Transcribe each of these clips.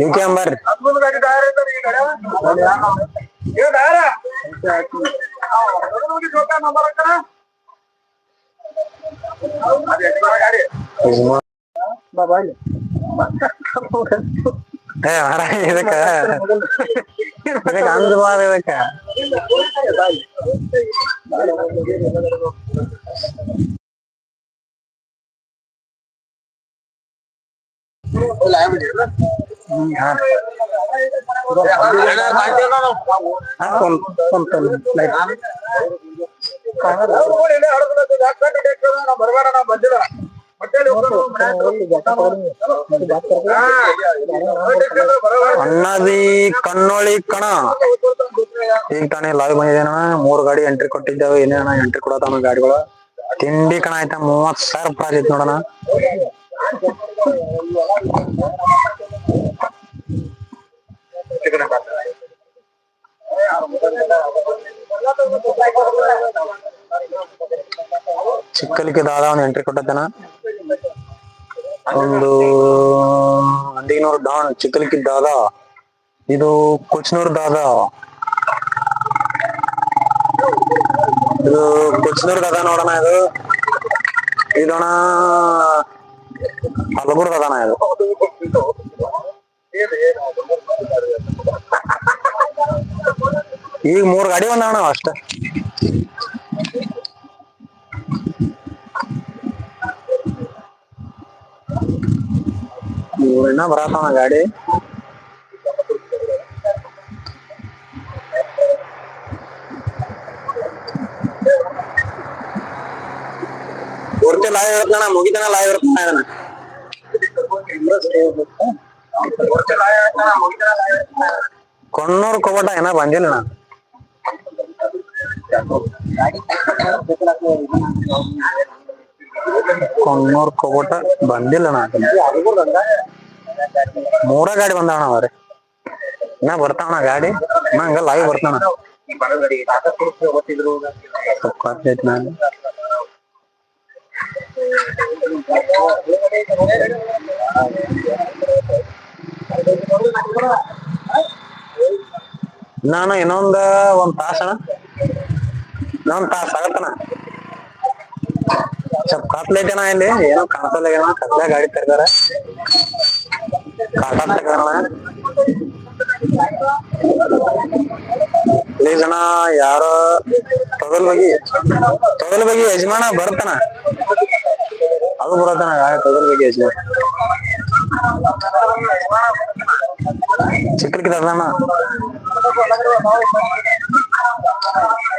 UK Ambar ಏ ಮಾರ ಇದಕ್ಕ ಇದಕ್ಕ ಅಂದ್ಬಾರ್ದು ಇದಕ್ಕ ಕುಂತಲ್ಲ. ಲೈಟ್. ಅಣ್ಣದಿ ಕಣ್ಣೊಳಿ ಕಣ ಈಗ ತಾನೇ ಲೈವ್ ಬಂದಿದ್ದೇನ ಮೂರ್ ಗಾಡಿ ಎಂಟ್ರಿ ಕೊಟ್ಟಿದ್ದೇವೆ ಏನೇನ ಎಂಟ್ರಿ ಕೊಡತಾನ ಗಾಡಿಗಳು ತಿಂಡಿ ಕಣ ಆಯ್ತಾ ಮೂವತ್ ಸಾವಿರ ರೂಪಾಯಿ ನೋಡಣ ಚಿಕ್ಕಲಿಕ್ಕೆ ದಾದ ಒಂದು ಎಂಟ್ರಿ ಕೊಟ್ಟತನ ಒಂದು ಅಂದಿಗನೂರು ಡಾನ್ ಚಿಕ್ಕಲಿಕ್ಕೆ ದಾದ. ಇದು ಕೊಚ್ನೂರ್ ದಾದ. ಇದು ಕೊಚ್ನೂರ್ ದಾದ ನೋಡೋಣ ಇದು. ಇದಣ ಹಲಗೂರ್ ದಾದನ ಇದು? ಈಗ ಮೂರ್ ಗಾಡಿ ಬಂದಣ ಅಷ್ಟ. ಇನ್ನ ಬರತಾನ ಗಾಡಿ. ಪೂರ್ತಿ ಲಾಯ್ ಇರುತ್ತಣ್ಣ ಮುಗಿತನ ಲಾಯ್ ಇದನ್ನ. ಕೊಣ್ಣೂರ್ ಕೊಬಟ ಏನ ಬಂದಿಲ್ಲ ಕೊಣ್ಣೂರ್ ಕೊಬಟ ಬಂದಿಲ್ಲ ಮೂರ ಗಾಡಿ ಬಂದಣ ಅವ್ರಿ. ಇನ್ನ ಬರ್ತಾವಣ ಗಾಡಿ. ಇನ್ನ ಹಂಗ ಲೈವ್ ಐತಿ ನಾನು ನಾನು ಇನ್ನೊಂದ ಒಂದ್ ತಾಸಣ ಇನ್ನೊಂದ್ ತಾಸ ಆಗತ್ತಣ ಸ್ವಲ್ಪ ಕಾಸ್ಟ್ಲಿ ಐತಣ ಇಲ್ಲಿ, ಏನೋ ಕಾಣಿಸಲ್ಲ ಏನೋ ಕತ್ಲೆ ಗಾಡಿ ತರ್ತಾರ ಕಾಟಾ ಪ್ಲೀಸ್ ಅಣ್ಣ. ಯಾರೋ ತೊಗಲ್ ಬಗ್ಗೆ ತೊಗಲ್ ಬಗ್ಗೆ ಯಜಮಾನ ಬರ್ತಾನ ಅದು ಬರತ್ತಾನ ಗಾಡಿ ತೊಗಲ್ ಬಗಿ ಯಜಮಾನ ಚಿಕ್ಕಲಿಕ್ಕೆ ತರ್ದಣ್ಣ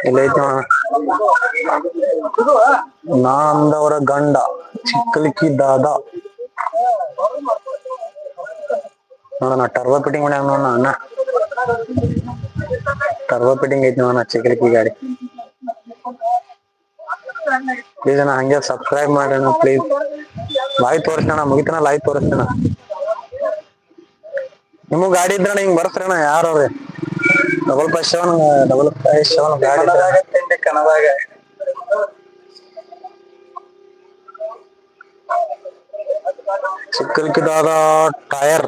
ಇಲ್ಲೈತಿ ಅಣ್ಣ ನಾ ಅಂದವರ ಗಂಡ ಚಿಕ್ಕಲಿಕ್ಕಿ ದಾದ ನೋಡೋಣ ಟರ್ಬೋ ಫಿಟ್ಟಿಂಗ್ ಮಾಡ್ಯಾನ ನೋಡೋಣ ಅಣ್ಣ ಟರ್ಬೋ ಫಿಟ್ಟಿಂಗ್ ಐತಿ ನೋಡೋಣ ಚಿಕ್ಕಲಿಕ್ಕಿ ಗಾಡಿ ಪ್ಲೀಸ್ ಅಣ್ಣ, ಹಂಗೆ ಸಬ್ಸ್ಕ್ರೈಬ್ ಮಾಡೋಣ ಪ್ಲೀಸ್ ಲೈವ್ ತೋರಿಸ್ತಾನ ಮುಗಿತನ ಲೈವ್ ತೋರಿಸ್ತಾನ ನಿಮಗ್ ಗಾಡಿ ಇದ್ರಣ ಹಿಂಗ್ ಯಾರು ಯಾರವ್ರಿ double five seven double five seven ಗಾಡಿ ಕನವಾಗ ಚಿಕ್ಕಲಿಕ್ಕಿದಾದ ಟೈರ್.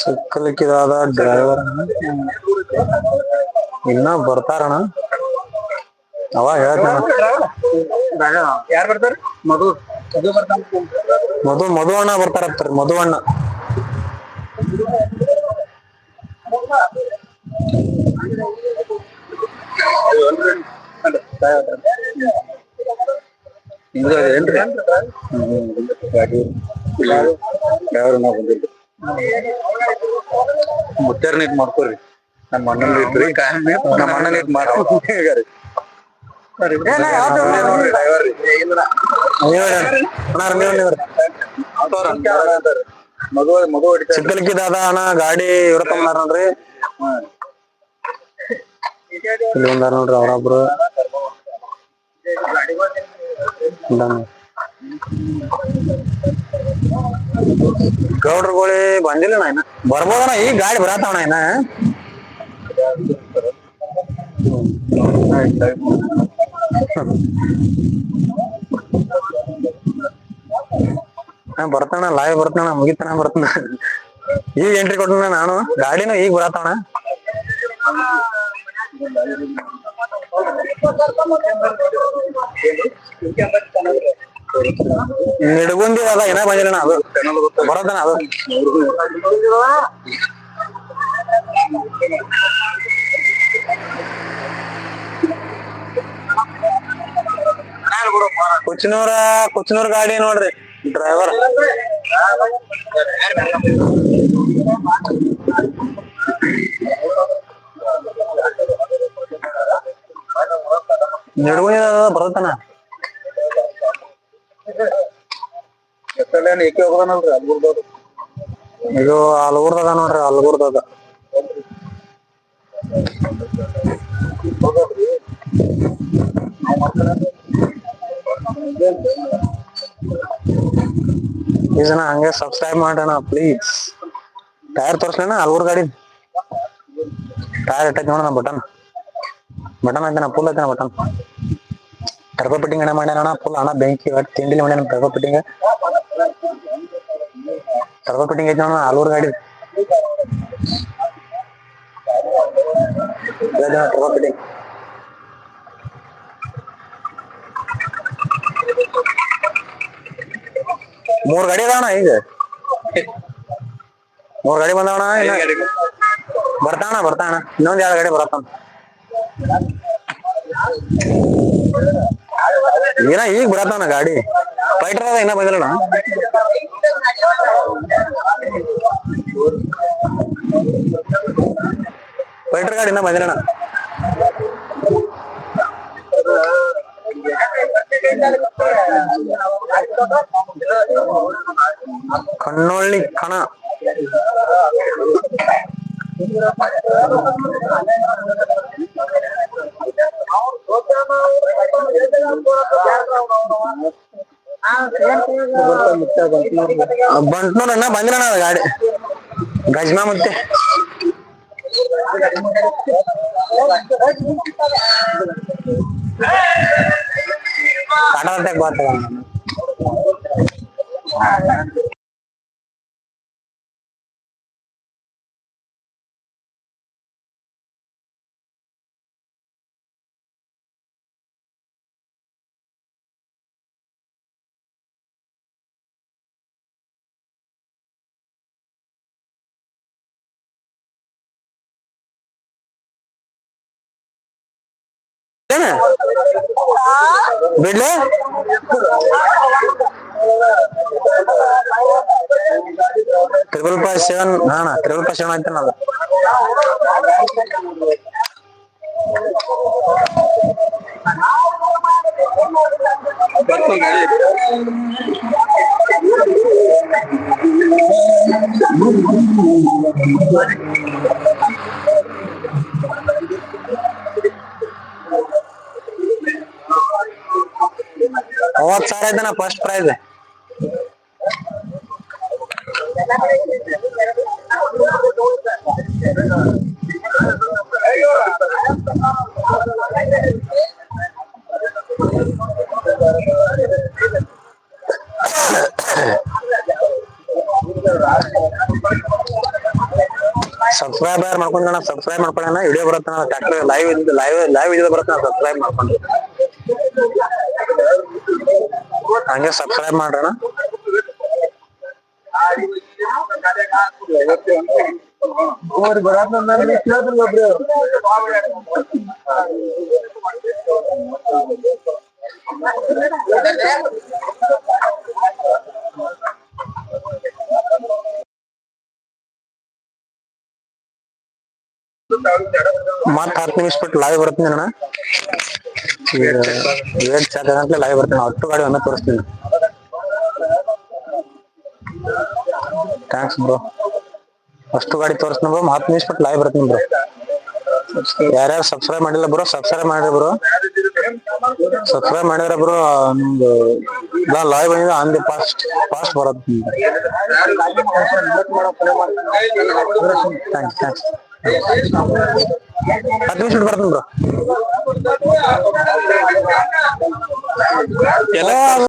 ಚಿಕ್ಕಲಿಕ್ಕಿದಾದ ಡ್ರೈವರ್ ಇನ್ನ ಬರ್ತಾರಣ ಅವಾಗ ಹೇಳ್ತಾನ. ಯಾರು ಬರ್ತಾರ ಮಧು. ಮಧು ಮಧು ಅಣ್ಣ ಬರ್ತಾರತ್ತಾರೆ ಮಧು ಅಣ್ಣ. ಡ್ರೈವರ್ ನಾವು ಬಂದಿದ್ದು ಮುತ್ತಾರ ನೀಟ್ ಮಾಡ್ಕೋರಿ ನಮ್ಮ ಅಣ್ಣನ ಇದ್ರಿ ನಮ್ಮ ಅಣ್ಣನ ಇದ್ ಮಾಡ್ರಿ ಹೊಡಿತಾರೆ ಚಿಕ್ಕಲಿಕ್ಕಿದಾದ ಅಣ್ಣ ಗಾಡಿ ಇವ್ರ ತಗೊಂಡಾರ ನೋಡ್ರಿ. ಇಲ್ಲಿ ಒಂದಾರ ನೋಡ್ರಿ ಅವ್ರೊಬ್ರು. ಗೌಡ್ರುಗಳೇ ಬಂದಿಲ್ಲ ಇನ್ನ. ಬರ್ಬೋದಣ್ಣ, ಈಗ ಗಾಡಿ ಬರತ್ತವಣ ಇನ್ನ. ಹಾ ಬರ್ತಾನ ಲೈವ್ ಬರ್ತಾನ ಮುಗಿತಾನ ಬರ್ತಾನ ಈಗ ಎಂಟ್ರಿ ಕೊಡ್ತಾನ ನಾನು. ಗಾಡಿನೂ ಈಗ ಬರತಾವಣ ನಿಡ್ಗುಂದಿ ಅದ ಏನ ಬಂದಿಲ್ಲ ಅದು. ಬರೋದನ ಅದು. ಕುಚನೂರ ಕುಚನೂರ್ ಗಾಡಿ ನೋಡ್ರಿ ಡ್ರೈವರ್ ನಿಡ್ಗುಂದಿ ಬರತಾನ ಏಕೆ ಹೋಗೋದನಲ್ರಿ? ಅಲ್ಗುರ್ದಾಗ ಇದು ಅಲ್ಗುರ್ದದ ನೋಡ್ರಿ ಅಲ್ಗುರ್ದದ ಇದನ್ನ ಹಂಗೆ ಸಬ್ಸ್ಕ್ರೈಬ್ ಮಾಡೋಣ ಪ್ಲೀಸ್ ಟೈರ್ ತೋರ್ಸ್ಲೇನ ಅಲ್ಗುರ್ ಗಾಡಿ? ಟೈರ್ ಇಟ್ಟೈತಿ ನೋಡೋಣ ಬಟನ್. ಬಟನ್ ಐತನ ಫುಲ್ ಐತನ ಬಟನ್? ಟರ್ಬೋ ಪಿಟ್ಟಿಂಗ್ ಅಣ್ಣ ಮಾಡ್ಯಾನ ಫುಲ್ ಅಣ್ಣ ಬೆಂಕಿ, ತಿಂಡಿಲಿ ಮಾಡ್ಯಾನ ಟರ್ಬೋ ಫಿಟ್ಟಿಂಗ್ ಟರ್ಬೋ ಕಟಿಂಗ್ ಐತಿ ನೋಡೋಣ ಆಲೂರ್ ಗಾಡಿ. ಸರ್ವ ಕಟಿಂಗ್ ಮೂರ್ ಗಾಡಿ ಅದಾವಣ ಈಗ ಮೂರ್ ಗಾಡಿ ಬಂದವಣ ಬರ್ತಾಣ ಬರ್ತಾಣ ಇನ್ನೊಂದ್ ಎರಡು ಗಾಡಿ ಬರತ್ತಾನ ಏನ, ಈಗ ಬರತ್ತಾನ ಗಾಡಿ. ಫೈಟರ್ ಅದ ಇನ್ನ ಬಂದಿಲ್ಲ ಫೈಟರ್ ಗಾಡಿ ಇನ್ನ ಬಂದಿಲ್ಲ ಕಣ್ಣೊಳ್ಳಿ ಕಣ ಬಂಟ್ನೂರ್ ಅಣ್ಣ ಬಂದಿಲ್ಲ ಅಣ್ಣ ಗಾಡಿ. ಗಜ್ಮಾ ಮತ್ತೆ. ಕಾಟಾಟಕ್ ಬರ್ತದ ಏನ? ಬಿಡ್ಲೆ? ತ್ರಿಬಲ್ ಫೈವ್ ಸೆವೆನ್ ಹಾ ತ್ರಿಬಲ್ ಫೈವ್ ಸೆವೆನ್ ಮೂವತ್ ಸಾವಿರ ಐತನ ಫಸ್ಟ್ ಪ್ರೈಸ್ ಸಬ್ಸ್ಕ್ರೈಬರ್ ಯಾರು ಮಾಡ್ಕೊಂಡ್ರೆ ಸಬ್ಸ್ಕ್ರೈಬ್ ಮಾಡ್ಕೊಳ್ಳೋಣ ವಿಡಿಯೋ ಬರುತ್ತೆ live live live live video ಬರುತ್ತೆ ಸಬ್ಸ್ಕ್ರೈಬ್ ಮಾಡ್ಕೊಂಡು. ಹಂಗೆ ಸಬ್ಸ್ಕ್ರೈಬ್ ಮಾಡೋಣ. ಮತ್ತ್ ಹತ್ತು ನಿಮಿಷ ಬಿಟ್ಟು ಲೈವ್ ಬರ್ತೀನಿ ಅಣ್ಣ ವೇಟ್ ಆಗಂತಲೇ ಲೈವ್ ಬರ್ತೀನಿ. ಅಷ್ಟು ಗಾಡಿ ಒಮ್ಮೆ ತೋರಿಸ್ತೀನಿ. ಥ್ಯಾಂಕ್ಸ್ ಬ್ರೋ ಅಷ್ಟು ಗಾಡಿ ತೋರಿಸ್ತೀನಿ ಬ್ರೋ ಹತ್ತು ನಿಮಿಷ ಬಿಟ್ಟು ಲೈವ್ ಬರ್ತೀನಿ ಬ್ರೋ ಯಾರ್ಯಾರು ಸಬ್ಸ್ಕ್ರೈಬ್ ಮಾಡಿಲ್ಲ ಬ್ರೋ ಸಬ್ಸ್ಕ್ರೈಬ್ ಮಾಡಿರಿ ಬ್ರೋ ಸಬ್ಸ್ಕ್ರೈಬ್ ಮಾಡಿದ್ರೆ ಬ್ರೋ ನಿಮ್ದು live on the fast fast ಬರುತ್ತೆ. ಥ್ಯಾಂಕ್ಸ್ ಥ್ಯಾಂಕ್ಸ್ ಹತ್ತು ನಿಮಿಷ ಬರ್ತೀನಿ ಬ್ರೋ. ಎಲ್ಲ